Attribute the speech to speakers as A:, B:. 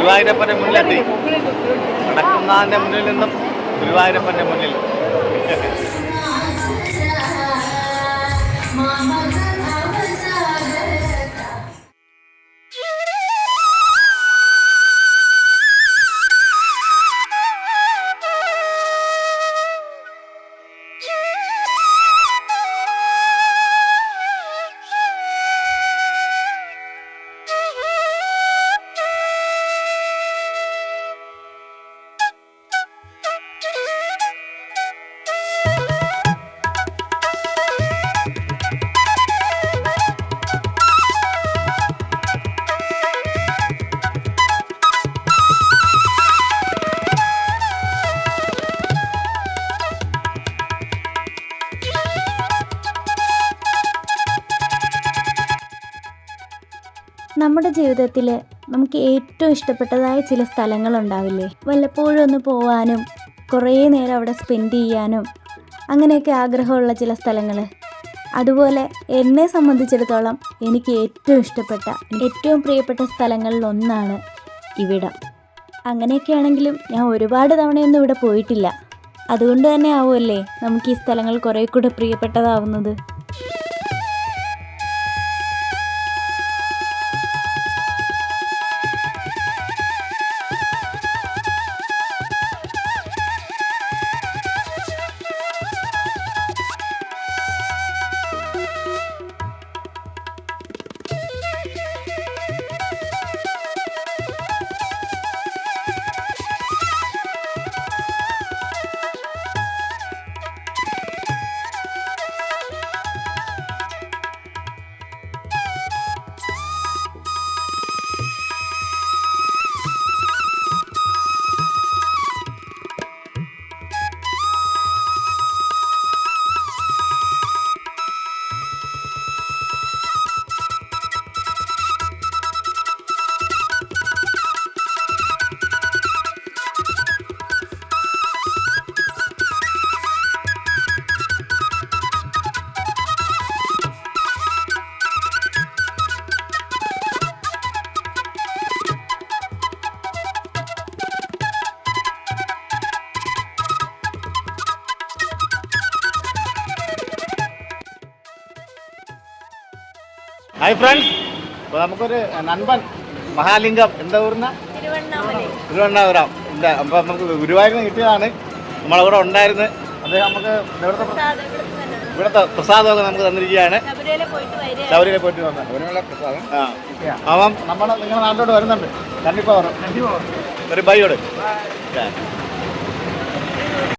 A: ഗുരുവായൂരപ്പന്റെ മുന്നിലെത്തി. നടക്കുന്നതിന്റെ മുന്നിൽ നിന്നും ഗുരുവായൂരപ്പന്റെ മുന്നിൽ.
B: നമ്മുടെ ജീവിതത്തിൽ നമുക്ക് ഏറ്റവും ഇഷ്ടപ്പെട്ടതായ ചില സ്ഥലങ്ങളുണ്ടാവില്ലേ? വല്ലപ്പോഴും ഒന്ന് പോവാനും കുറേ നേരം അവിടെ സ്പെൻഡ് ചെയ്യാനും അങ്ങനെയൊക്കെ ആഗ്രഹമുള്ള ചില സ്ഥലങ്ങൾ അതുപോലെ എന്നെ സംബന്ധിച്ചിടത്തോളം എനിക്ക് ഏറ്റവും ഇഷ്ടപ്പെട്ട ഏറ്റവും പ്രിയപ്പെട്ട സ്ഥലങ്ങളിൽ ഒന്നാണ് ഇവിടം. അങ്ങനെയൊക്കെയാണെങ്കിലും ഞാൻ ഒരുപാട് തവണയൊന്നും ഇവിടെ പോയിട്ടില്ല. അതുകൊണ്ട് തന്നെ ആവുമല്ലേ നമുക്ക് ഈ സ്ഥലങ്ങൾ കുറേ കൂടെ പ്രിയപ്പെട്ടതാവുന്നത്?
A: ഹായ് ഫ്രണ്ട്സ് അപ്പോൾ നമുക്കൊരു നൻപൻ മഹാലിംഗം എന്താ ഊർന്ന? തിരുവണ്ണാപുരം. ഇല്ല അപ്പോൾ നമുക്ക് ഗുരുവായൂരിൽ കിട്ടിയതാണ്. നമ്മളവിടെ ഉണ്ടായിരുന്നു. അദ്ദേഹം നമുക്ക് ഇവിടുത്തെ ഇവിടുത്തെ പ്രസാദമൊക്കെ നമുക്ക് തന്നിരിക്കുകയാണ്. ശബരിമല പോയിട്ട് വന്നത്
C: ശബരിമല പ്രസാദം?
A: ആ. അപ്പം നമ്മൾ നിങ്ങളുടെ നാട്ടിലോട്ട് വരുന്നുണ്ട്. കണ്ടിപ്പോ ഒരു ബൈയോട്.